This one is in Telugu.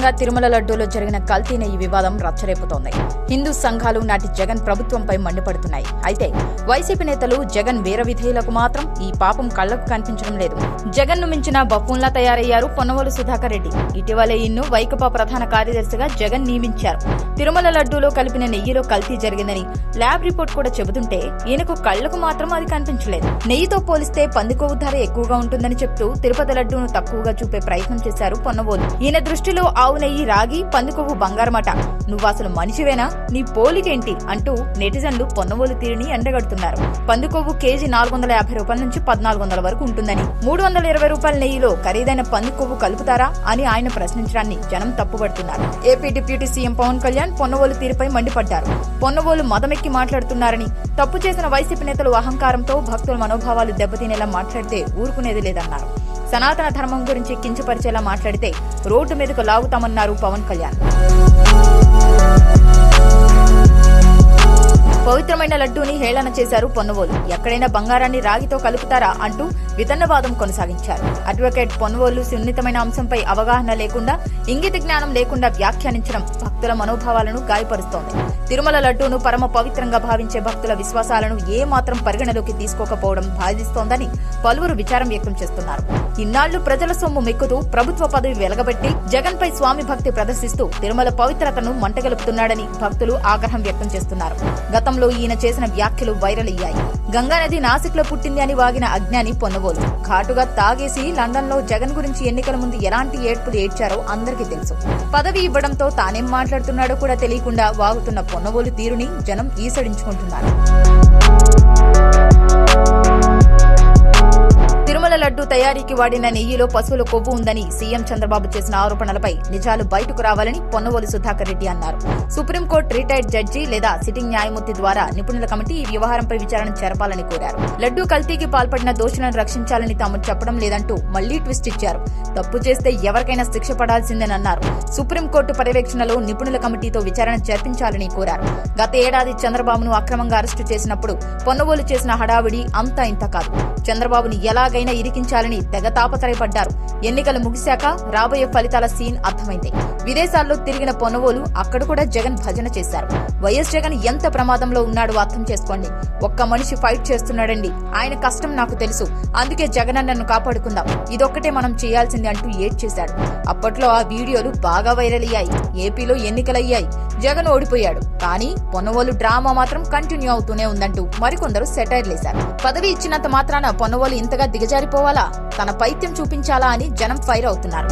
వ్యాప్తంగా తిరుమల లడ్డూలో జరిగిన కల్తీన ఈ వివాదం రచ్చరేపుతోంది. హిందూ సంఘాలు నాటి జగన్ ప్రభుత్వంపై మండిపడుతున్నాయి. అయితే వైసీపీ నేతలు జగన్ వీర విధేయులకు మాత్రం ఈ పాపం కళ్ళకు కనిపించడం లేదు. జగన్ను మించిన బఫూన్లా తయారయ్యారు పొన్నవోలు సుధాకర్ రెడ్డి. ఇటీవలే ఇన్ను వైకపా ప్రధాన కార్యదర్శిగా జగన్ నియమించారు. తిరుమల లడ్డూలో కలిపిన నెయ్యిలో కల్తీ జరిగిందని ల్యాబ్ రిపోర్ట్ కూడా చెబుతుంటే ఈయనకు కళ్ళకు మాత్రం అది కనిపించలేదు. నెయ్యితో పోలిస్తే పందికొవ్వు ధర ఎక్కువగా ఉంటుందని చెప్తూ తిరుపతి లడ్డూను తక్కువగా చూపే ప్రయత్నం చేశారు పొన్నవోలు. ఈయన దృష్టిలో ఆ ఆవు నెయ్యి రాగి పందుకొవ్వు బంగారమట. నువ్వు అసలు మనిషివేనా? నీ పోలికేంటి? అంటూ నెటిజన్లు పొన్నవోలు తీరిని ఎండగడుతున్నారు. పందుకొవ్వు కేజీ నాలుగు వందల యాభై రూపాయల నుంచి పద్నాలుగు వందల వరకు ఉంటుందని. మూడు వందల ఇరవై రూపాయల నెయ్యిలో ఖరీదైన పందుకొవ్వు కలుపుతారా అని ఆయన ప్రశ్నించడాన్ని జనం తప్పుపడుతున్నారు AP deputy CM Pawan Kalyan Ponnavolu తీరుపై మండిపడ్డారు. పొన్నవోలు మదమెక్కి మాట్లాడుతున్నారని తప్పు చేసిన వైసీపీ నేతలు అహంకారంతో భక్తుల మనోభావాలు దెబ్బతినేలా మాట్లాడితే ఊరుకునేది లేదన్నారు. సనాతన ధర్మం గురించి కించపరిచేలా మాట్లాడితే రోడ్డు మీదకు లాగుతామన్నారు పవన్ కళ్యాణ్. పవిత్రమైన లడ్డూని హేళన చేశారు పొన్నవోలు. ఎక్కడైనా బంగారాన్ని రాగితో కలుపుతారా అంటూ వితన్నవాదం కొనసాగించారు. అడ్వకేట్ పొన్వోలు సున్నితమైన అంశంపై అవగాహన లేకుండా ఇంగిత జ్ఞానం లేకుండా వ్యాఖ్యానించడం భక్తుల మనోభావాలను గాయపరుస్తోంది. తిరుమల లడ్డూను పరమ పవిత్రంగా భావించే భక్తుల విశ్వాసాలను ఏ మాత్రం పరిగణలోకి తీసుకోకపోవడం బాధిస్తోందని పలువురు విచారం వ్యక్తం చేస్తున్నారు. ఇన్నాళ్ళు ప్రజల సొమ్ము మెక్కుతూ ప్రభుత్వ పదవి వెలగబెట్టి జగన్ పై స్వామి భక్తి ప్రదర్శిస్తూ తిరుమల పవిత్రతను మంటగలుపుతున్నాడని భక్తులు ఆగ్రహం వ్యక్తం చేస్తున్నారు. గతంలో ఈయన చేసిన వ్యాఖ్యలు వైరల్ అయ్యాయి. గంగానది నాసిక్లో పుట్టింది అని వాగిన అజ్ఞాని పొన్నవోలు ఘాటుగా తాగేసి లండన్లో జగన్ గురించి ఎన్నికల ముందు ఎలాంటి ఏడ్పులు ఏడ్చారో అందరికీ తెలుసు. పదవి ఇవ్వడంతో తానేం మాట్లాడుతున్నాడో కూడా తెలియకుండా వాగుతున్న పొన్నవోలు తీరుని జనం ఈసడించుకుంటున్నారు. లడ్డు తయారీకి వాడిన నెయ్యిలో పశువుల కొవ్వు ఉందని సీఎం చంద్రబాబు చేసిన ఆరోపణలపై నిజాలు బయటకు రావాలని పొన్నవోలు సుధాకర్ రెడ్డి అన్నారు. సుప్రీంకోర్టు రిటైర్డ్ జడ్జి లేదా సిట్టింగ్ న్యాయమూర్తి ద్వారా నిపుణుల కమిటీ ఈ వ్యవహారంపై విచారణ జరపాలని కోరారు. లడ్డు కల్తీకి పాల్పడిన దోషులను రక్షించాలని తాము చెప్పడం లేదంటూ మళ్ళీ ట్విస్ట్ ఇచ్చారు. తప్పు చేస్తే ఎవరికైనా శిక్ష పడాల్సిందేనన్నారు. సుప్రీంకోర్టు పర్యవేక్షణలో నిపుణుల కమిటీతో విచారణ జరిపించాలని కోరారు. గత ఏడాది చంద్రబాబును అక్రమంగా అరెస్టు చేసినప్పుడు పొన్నవోలు చేసిన హడావిడి అంతా ఇంత కాదు. చంద్రబాబుని ఎలాగైనా ఇరికి ఇరికించాలని తెగ తాపత్రయపడ్డారు. ఎన్నికలు ముగిశాక రాబోయే ఫలితాల సీన్ అర్థమైంది. విదేశాల్లో తిరిగిన పొన్నవోలు అక్కడ కూడా జగన్ భజన చేశారు. వైఎస్ జగన్ ఎంత ప్రమాదంలో ఉన్నాడో అర్థం చేసుకోండి. ఒక్క మనిషి ఫైట్ చేస్తున్నాడండి. ఆయన కష్టం నాకు తెలుసు. అందుకే జగన్ నన్ను కాపాడుకుందాం. ఇదొక్కటే మనం చేయాల్సింది అంటూ ఏడ్ చేశాడు అప్పట్లో ఆ వీడియోలు బాగా వైరల్ అయ్యాయి. ఏపీలో ఎన్నికలయ్యాయి. జగన్ ఓడిపోయాడు. కానీ పొన్నవోలు డ్రామా మాత్రం కంటిన్యూ అవుతూనే ఉందంటూ మరికొందరు సెటైర్లేశారు. పదవి ఇచ్చినంత మాత్రాన పొన్నవోలు ఇంతగా చేసుకోవాలా తన పైత్యం చూపించాలా అని జనం ఫైర్ అవుతున్నారు.